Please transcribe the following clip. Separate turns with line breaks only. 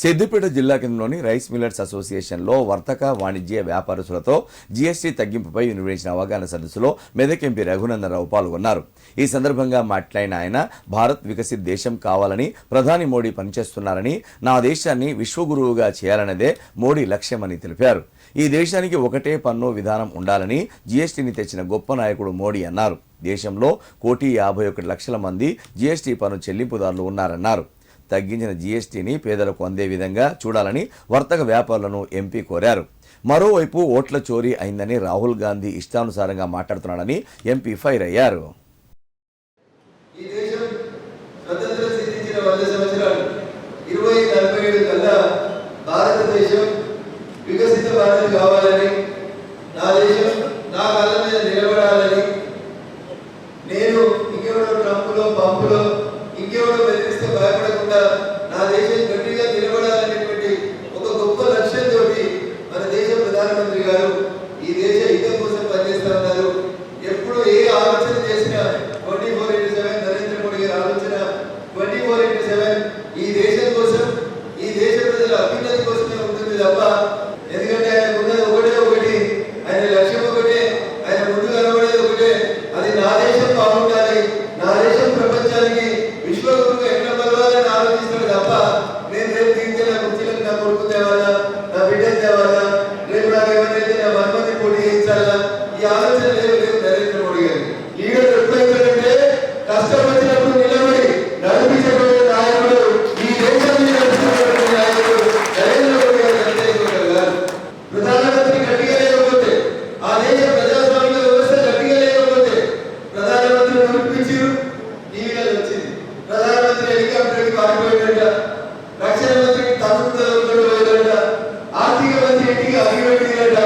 సిద్దిపేట జిల్లా కేంద్రంలోని rice millers అసోసియేషన్లో వర్తక వాణిజ్య వ్యాపారస్తులతో జీఎస్టీ తగ్గింపుపై నిర్వహించిన అవగాహన సదస్సులో మెదక్ ఎంపీ రఘునందనరావు పాల్గొన్నారు. ఈ సందర్భంగా మాట్లాడిన ఆయన భారత్ వికసిత్ దేశం కావాలని ప్రధాని మోడీ పనిచేస్తున్నారని నా దేశాన్ని విశ్వగురువుగా చేయాలన్నదే మోడీ లక్ష్యమని తెలిపారు. ఈ దేశానికి ఒకటే పన్ను విధానం ఉండాలని జీఎస్టీని తెచ్చిన గొప్ప నాయకుడు మోడీ అన్నారు. దేశంలో కోటి యాభై ఒకటి లక్షల మంది జీఎస్టీ పన్ను చెల్లింపుదారులు ఉన్నారన్నారు. తగ్గించిన జీఎస్టీని పేదలకు అందే విధంగా చూడాలని వర్తక వ్యాపారులను ఎంపీ కోరారు. మరోవైపు ఓట్ల చోరీ అయిందని రాహుల్ గాంధీ ఇష్టానుసారంగా మాట్లాడుతున్నాడని ఎంపీ ఫైర్ అయ్యారు.
భారతదేశం వికసిత భారత్ కావాలని నా దేశం నా కాళ్ళ మీద దేశం గట్టిగా నిలబడాలనేటువంటి ఒక గొప్ప లక్ష్యంతో మన దేశ ప్రధానమంత్రి గారు ఈ దేశ హితం కోసం పనిచేస్తా ఉన్నారు. ఎప్పుడు ఏ ఆలోచన చేసినా twenty four into seven Narendra Modi గారి ఆలోచన ట్వంటీ ఫోర్ ఇంటూ సెవెన్ ఈ దేశం కోసం ఈ దేశ ప్రజల అభ్యున్నతి కోసమే ఉంటుంది తప్ప ఎందుకంటే ఆయన ఉన్నది ఒకటే ఒకటి ఆయన లక్ష్యం ఒకటే ఆయన ముందు కనబడేది ఒకటే. అది నా దేశం బాగుండాలి నా దేశం ప్రపంచానికి ఈ ఆలోచన లేవు లేవు నరేంద్ర మోడీ గారు. లీడర్ కష్టం వచ్చినప్పుడు నిలబడి నడిపించబడే నాయకుడు ఈ దేశాన్ని నడిపించబడే నాయకుడు నరేంద్ర మోడీ గారు చంద్రశేఖర్ గారు ప్రధానమంత్రి గట్టిగా లేకపోతే ఆ దేశ ప్రజాస్వామిక వ్యవస్థ గట్టిగా లేకపోతే ప్రధానమంత్రి నడిపించారు టీవీలో వచ్చింది. ప్రధానమంత్రి హెలికాప్టర్కి పారిపోయాడట రక్షణ మంత్రికి తమ్ముడు ఆర్థిక మంత్రి ఇంటికి అగ్గిపెట్టిందట